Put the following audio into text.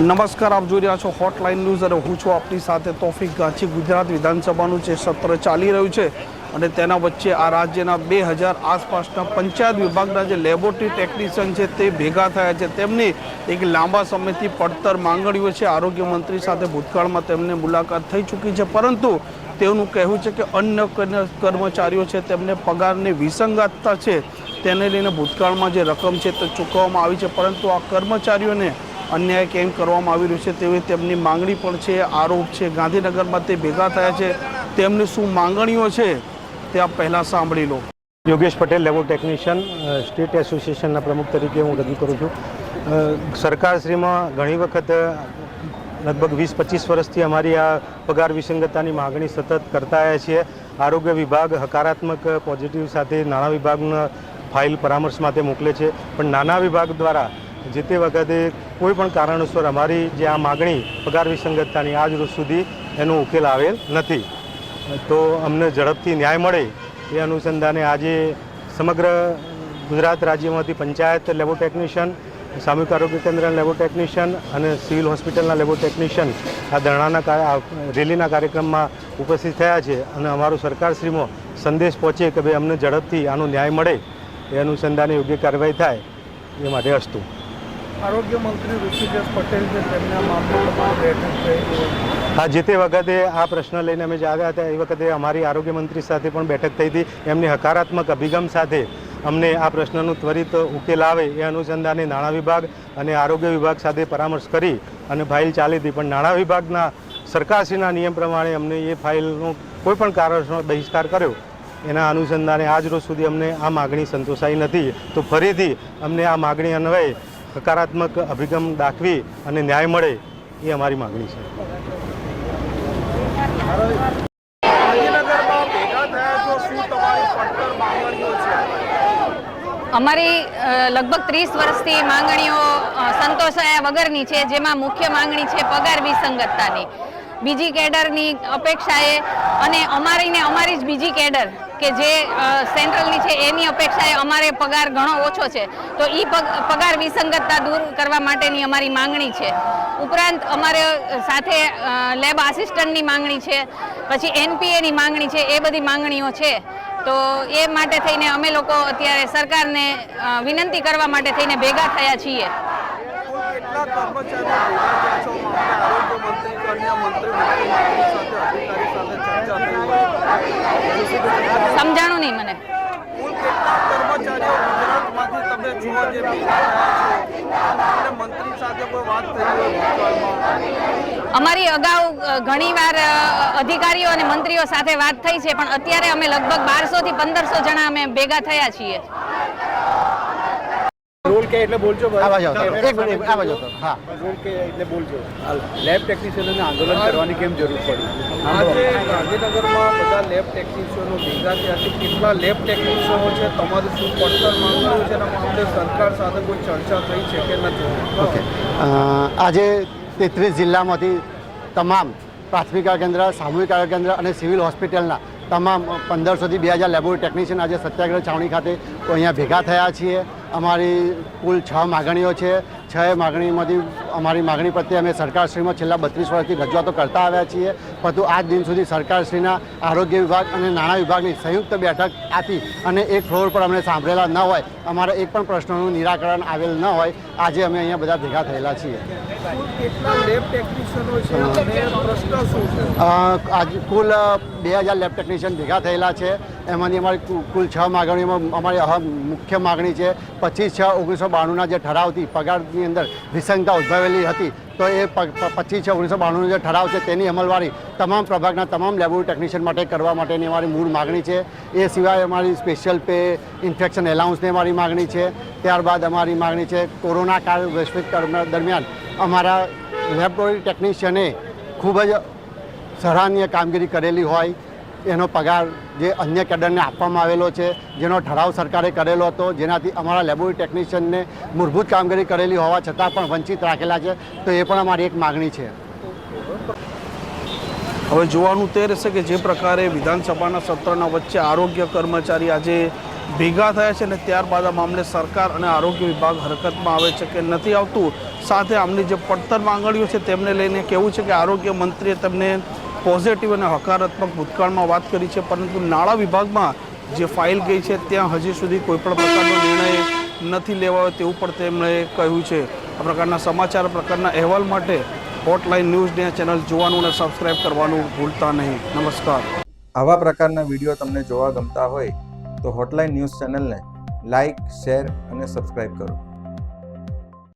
નમસ્કાર, આપ જોઈ રહ્યા છો હોટલાઇન ન્યૂઝ અને હું છું આપની સાથે તોફિક ગાંચી. ગુજરાત વિધાનસભાનું જે સત્ર ચાલી રહ્યું છે અને તેના વચ્ચે આ રાજ્યના બે હજાર આસપાસના પંચાયત વિભાગના જે લેબોરેટરી ટેકનિશિયન છે તે ભેગા થયા છે. તેમની એક લાંબા સમયથી પડતર માંગણીઓ છે. આરોગ્ય મંત્રી સાથે ભૂતકાળમાં તેમને મુલાકાત થઈ ચૂકી છે. પરંતુ તેઓનું કહેવું છે કે અન્ય કર્મચારીઓ છે તેમને પગારની વિસંગતતા છે તેને લઈને ભૂતકાળમાં જે રકમ છે તે ચૂકવવામાં આવી છે. પરંતુ આ કર્મચારીઓને અન્યાય કેમ કરવામાં આવી રહ્યું છે તેવી તેમની માંગણી પણ છે, આરોપ છે. ગાંધીનગરમાં તે ભેગા થયા છે. તેમની શું માંગણીઓ છે તે આપ પહેલાં સાંભળી લો. Yogesh Patel lab technician state એસોસિએશનના પ્રમુખ તરીકે હું રજૂ કરું છું. સરકારશ્રીમાં ઘણી વખત લગભગ વીસ પચીસ વર્ષથી અમારી આ પગાર વિસંગતતાની માગણી સતત કરતા આવ્યા છીએ. આરોગ્ય વિભાગ હકારાત્મક પોઝિટિવ સાથે નાણાં વિભાગના ફાઇલ પરામર્શ માટે મોકલે છે. પણ નાના વિભાગ દ્વારા જે તે વખતે કોઈ પણ કારણોસર અમારી જે આ માગણી પગાર વિસંગતતાની આજ રોજ સુધી એનો ઉકેલ આવેલ નથી. તો અમને ઝડપથી ન્યાય મળે એ અનુસંધાને આજે સમગ્ર ગુજરાત રાજ્યમાંથી પંચાયત લેબો ટેકનિશિયન, સામૂહિક આરોગ્ય કેન્દ્રના લેબો ટેકનિશિયન અને સિવિલ હોસ્પિટલના લેબો ટેકનિશિયન આ ધરણાના રેલીના કાર્યક્રમમાં ઉપસ્થિત થયા છે અને અમારો સરકારશ્રીમાં સંદેશ પહોંચે કે ભાઈ અમને ઝડપથી આનો ન્યાય મળે એ અનુસંધાને યોગ્ય કાર્યવાહી થાય એ માટે અસ્તુ. આરોગ્ય મંત્રી ઋષિકેશ પટેલ છે, તેમના મામલે બેઠક થઈ હા, જે તે વખતે આ પ્રશ્ન લઈને અમે જાગ્યા હતા, એ વખતે અમારી આરોગ્ય મંત્રી સાથે પણ બેઠક થઈ હતી. એમની હકારાત્મક અભિગમ સાથે અમને આ પ્રશ્નનું ત્વરિત ઉકેલ આવે એ અનુસંધાને નાણાં વિભાગ અને આરોગ્ય વિભાગ સાથે પરામર્શ કરી અને ફાઇલ ચાલી હતી. પણ નાણાં વિભાગના સરકારશ્રીના નિયમ પ્રમાણે અમને એ ફાઇલનો કોઈ પણ કારણસર બહિષ્કાર કર્યો. એના અનુસંધાને આજ રોજ સુધી અમને આ માગણી સંતોષાઈ નથી. તો ફરીથી અમને આ માગણી અન્વયે હકારાત્મક અભિગમ દાખવી અને ન્યાય મળે એ અમારી માગણી છે. ગાંધીનગરમાં ભેગા થયા છો શું તમારી પડતર માંગણીઓ છે? અમારી લગભગ ત્રીસ વર્ષથી માંગણીઓ સંતોષાયા વગરની છે જેમાં મુખ્ય માંગણી છે પગાર વિસંગતતાની. બીજી કેડરની અપેક્ષાએ અને અમારી ને અમારી જ બીજી કેડર કે જે સેન્ટ્રલની છે, એની અપેક્ષાએ અમારે પગાર ઘણો ઓછો છે. તો એ પગાર વિસંગતતા દૂર કરવા માટેની અમારી માંગણી છે. ઉપરાંત અમારે સાથે લેબ આસિસ્ટન્ટની માંગણી છે, પછી એનપીએની માંગણી છે, એ બધી માંગણીઓ છે. તો એ માટે થઈને અમે લોકો અત્યારે સરકારને વિનંતી કરવા માટે થઈને ભેગા થયા છીએ. સમજાણું નહીં મને. અમારી અગાઉ ઘણીવાર અધિકારીઓ અને મંત્રીઓ સાથે વાત થઈ છે પણ અત્યારે અમે લગભગ બારસો થી પંદરસો જણા અમે ભેગા થયા છીએ. કે એટલે બોલજો જાઓ તો. એક મિનિટ આવા જાઓ તો. હા. રોલ કે એટલે બોલજો. લેબ ટેકનિશિયનોને આંદોલન કરવાની કેમ જરૂર પડી? આજે ગાંધીનગરમાં બધા લેબ ટેકનિશિયનો ભેગા થયા છે. કેટલા લેબ ટેકનિશિયનો છે? તમારું શું પડતર માંગવું છે? એના મામલે સરકાર સાથે કોઈ ચર્ચા થઈ છે કે નથી? ઓકે. અ, આજે તેત્રીસ જિલ્લામાંથી તમામ પ્રાથમિક આરોગ્ય કેન્દ્ર સામૂહિક આરોગ્ય કેન્દ્ર અને સિવિલ હોસ્પિટલના તમામ પંદરસોથી બે હજાર લેબોરેટરી ટેકનિશિયન આજે સત્યાગ્રહ છાવણી ખાતે અહીંયા ભેગા થયા છીએ. અમારી કુલ છ માગણીઓ છે. છ માગણીમાંથી અમારી માગણી પ્રત્યે અમે સરકારશ્રીમાં છેલ્લા બત્રીસ વર્ષથી રજૂઆતો કરતા આવ્યા છીએ. પરંતુ આજ દિન સુધી સરકારશ્રીના આરોગ્ય વિભાગ અને નાણાં વિભાગની સંયુક્ત બેઠક આપી અને એક ફ્લોર પર અમને સાંભળેલા ન હોય અમારા એક પણ પ્રશ્નોનું નિરાકરણ આવેલ ન હોય આજે અમે અહીંયા બધા ભેગા થયેલા છીએ. આજ કુલ બે હજાર લેબ ટેકનિશિયન ભેગા થયેલા છે. એમાંની અમારી કુલ છ માગણીઓમાં અમારી મુખ્ય માગણી છે. પચીસ છ ઓગણીસો બાણુંના જે ઠરાવથી પગારની અંદર વિસંગતા ઉદ્ભવેલી હતી. તો એ પચીસ છે ઓગણીસો બાણુંનો જે ઠરાવ છે તેની અમલવારી તમામ પ્રભાગના તમામ લેબોરેટરી ટેકનિશિયન માટે કરવા માટેની અમારી મૂળ માગણી છે. એ સિવાય અમારી સ્પેશિયલ પે, ઇન્ફેક્શન એલાઉન્સની અમારી માગણી છે. ત્યારબાદ અમારી માગણી છે કોરોના કાળ વૈશ્વિક દરમિયાન અમારા લેબોરેટરી ટેકનિશિયને ખૂબ જ સરાહનીય કામગીરી કરેલી હોય એનો પગાર જે અન્ય કેડરને આપવામાં આવેલો છે, જેનો ઠરાવ સરકારે કરેલો હતો, જેનાથી અમારા લેબોરેટરી ટેકનિશિયનને મૂળભૂત કામગીરી કરેલી હોવા છતાં પણ વંચિત રાખેલા છે, તો એ પણ અમારી એક માગણી છે. હવે જોવાનું તે રહેશે કે જે પ્રકારે વિધાનસભાના સત્રના વચ્ચે આરોગ્ય કર્મચારી આજે ભેગા થયા છે અને ત્યારબાદ આ મામલે સરકાર અને આરોગ્ય વિભાગ હરકતમાં આવે છે કે નથી આવતું, સાથે આમની જે પડતર માંગણીઓ છે તેમને લઈને કેવું છે કે આરોગ્ય મંત્રીએ તેમને પોઝિટિવ અને હકારાત્મક ભૂતકાળમાં વાત કરી છે, પરંતુ નાણાં વિભાગમાં જે ફાઇલ ગઈ છે, ત્યાં હજી સુધી કોઈપણ પ્રકારનો નિર્ણય નથી લેવાયો તેવું પણ તેમણે કહ્યું છે. આ પ્રકારના સમાચાર પ્રકારના અહેવાલ માટે હોટલાઇન ન્યૂઝ ચેનલ જોવાનું અને સબસ્ક્રાઇબ કરવાનું ભૂલતા નહીં. નમસ્કાર. આવા પ્રકારના વીડિયો તમને જોવા ગમતા હોય તો હોટલાઇન ન્યૂઝ ચેનલને લાઇક શેર અને સબસ્ક્રાઇબ કરો.